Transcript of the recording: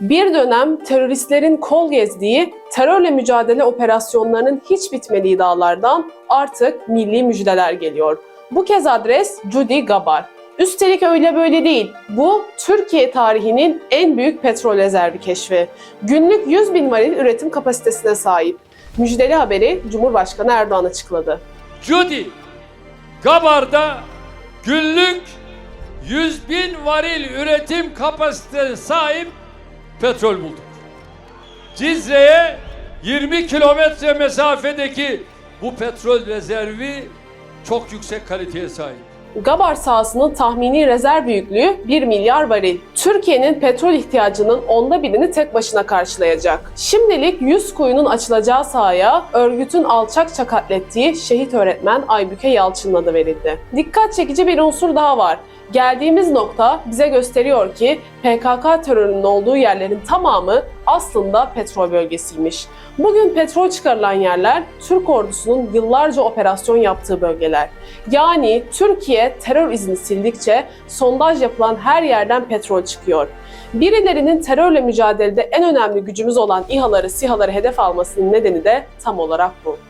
Bir dönem teröristlerin kol gezdiği terörle mücadele operasyonlarının hiç bitmediği dağlardan artık milli müjdeler geliyor. Bu kez adres Judy Gabar. Üstelik öyle böyle değil. Bu Türkiye tarihinin en büyük petrol rezervi keşfi. Günlük 100 bin varil üretim kapasitesine sahip. Müjdeli haberi Cumhurbaşkanı Erdoğan açıkladı. Judy, Gabar'da günlük 100 bin varil üretim kapasitesine sahip petrol bulduk. Cizre'ye 20 kilometre mesafedeki bu petrol rezervi çok yüksek kaliteye sahip. Gabar sahasının tahmini rezerv büyüklüğü 1 milyar varil. Türkiye'nin petrol ihtiyacının onda birini tek başına karşılayacak. Şimdilik 100 kuyunun açılacağı sahaya örgütün alçakça katlettiği şehit öğretmen Aybüke Yalçın'ın adı verildi. Dikkat çekici bir unsur daha var. Geldiğimiz nokta bize gösteriyor ki PKK terörünün olduğu yerlerin tamamı aslında petrol bölgesiymiş. Bugün petrol çıkarılan yerler Türk ordusunun yıllarca operasyon yaptığı bölgeler. Yani Türkiye terör izini sildikçe sondaj yapılan her yerden petrol çıkıyor. Birilerinin terörle mücadelede en önemli gücümüz olan İHA'ları, SİHA'ları hedef almasının nedeni de tam olarak bu.